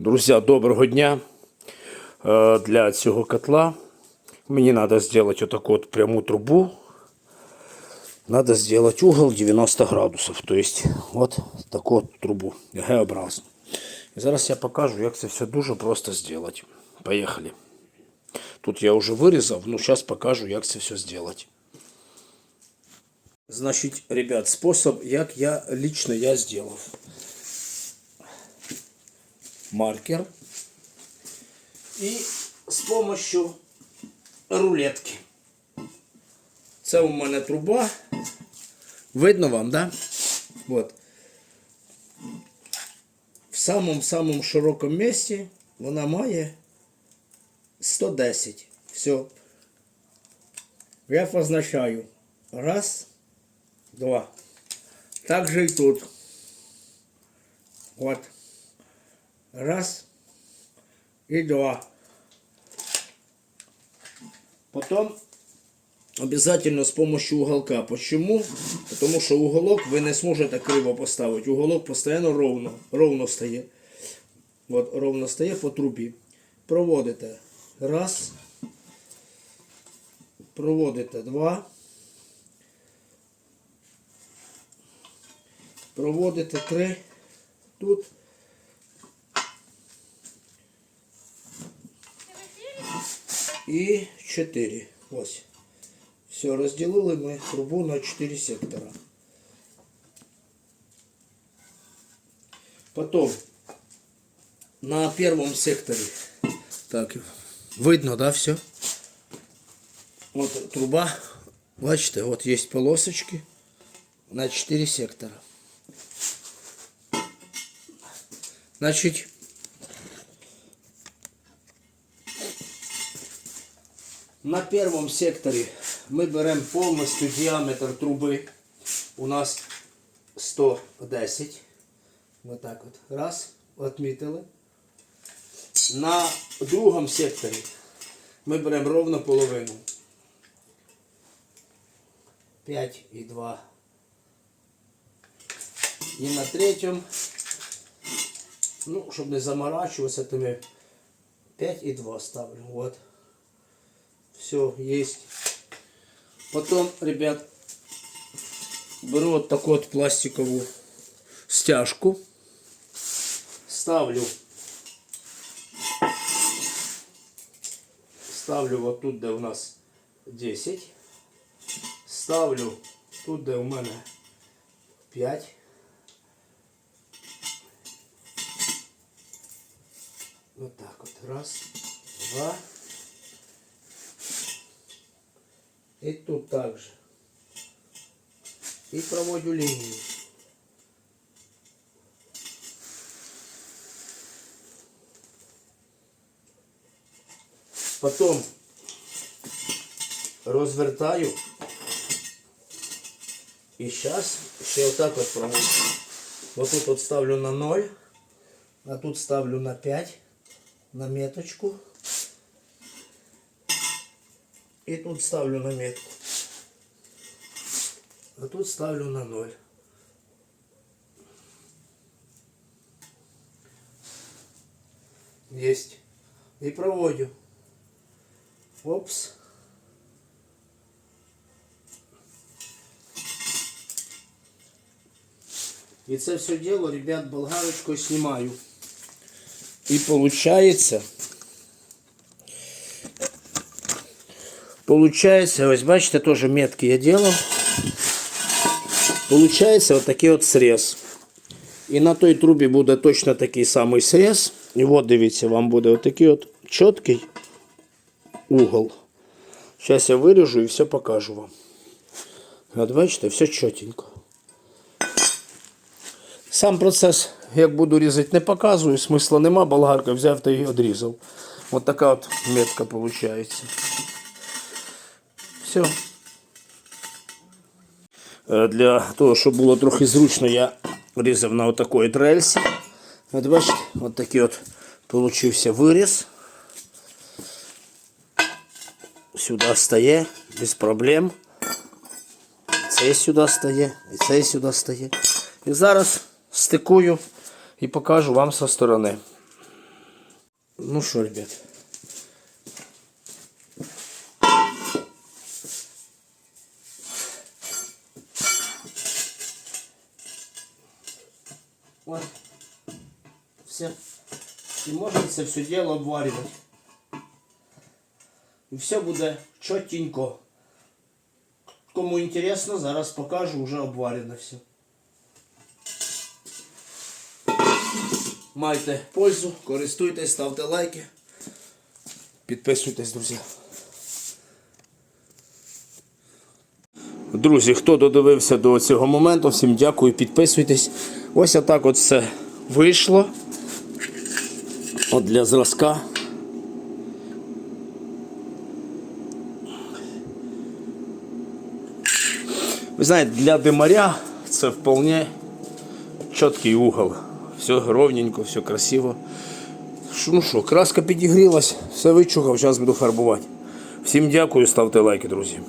Друзі, доброго дня. Е, Для цього котла мені треба зробити отаку от пряму трубу. Надо сделать угол 90 градусов. То есть вот таку от трубу Г-образну. І зараз я покажу, як це все дуже просто зробити. Поїхали. Тут я вже вирізав, ну зараз покажу, як це все зробити. Значить, ребят, спосіб, як я лично я зробив. Маркер. І з допомогою рулетки. Це у мене труба. Видно вам, да? Вот. В самому-самому широкому місці вона має 110. Все. Я позначаю. Раз, два. Так же і тут. Вот. Раз и два. Потом обязательно с помощью уголка. Почему? Потому что уголок вы не сможете криво поставить. Уголок постоянно ровно, ровно стає. Вот, ровно стає по трубі. Проводите. Раз. Проводите два. Проводите три. Тут. І 4. Ось. Все, розділили ми трубу на 4 сектора. Потом на первом секторе. Так, видно, да, все? Вот труба. Бачите, вот есть полосочки на 4 сектора. Значит, На первом секторе мы берем полностью диаметр трубы. У нас 110. Вот так вот. Раз, отмітили. На другом секторі ми беремо ровно половину. 5 і 2. І на третьому, ну, щоб не заморачуватися, то ми 5 і 2 ставлю. Вот. Все, есть. Потом, ребят, беру вот такую вот пластиковую стяжку. Ставлю. Ставлю вот тут, де у нас 10. Ставлю тут, де у мене 5. Вот так вот. Раз, два. И тут также. И проводю линию. Потом розвертаю. І зараз ще отак от проводжу. Вот тут от ставлю на 0, а тут ставлю на 5, на меточку. И тут ставлю на метку. А тут ставлю на 0. Есть. И проводю. Опс. И це все дело, ребят, болгарочкой снимаю. И получается... Получается, ось бачите, тоже метки я делал. Получается вот такий от срез. І на той трубі буде точно такий самий срез. І от дивіться, вам буде отакий от чіткий угол. Зараз я виріжу і все покажу вам. От бачите, все чотенько. Сам процес, як буду різати, не показую, смисла нема, болгарка взяв та і відрізав. От така от метка виходить. Все. Е, Для того, щоб було трохи зручно, я різав на отакої рельсі. От бачите, от такий от получився виріз. Сюди стає, без проблем. Цей сюди стає, і цей сюди стає. І зараз стикую і покажу вам зі сторони. Ну що, ребят. Все. І можна це все діло обварювати. І все буде чотенько. Кому інтересно, зараз покажу, вже обварено все. Майте пользу, користуйтесь, ставте лайки. Підписуйтесь, друзі. Друзі, хто додивився до цього моменту, всім дякую, підписуйтесь. Ось отак от все вийшло. От для зразка. Ви знаєте, для димаря це вполне чіткий угол. Все ровненько, все красиво. Ну що, краска підігрілась, все вичухав, зараз буду фарбувати. Всім дякую, ставте лайки, друзі.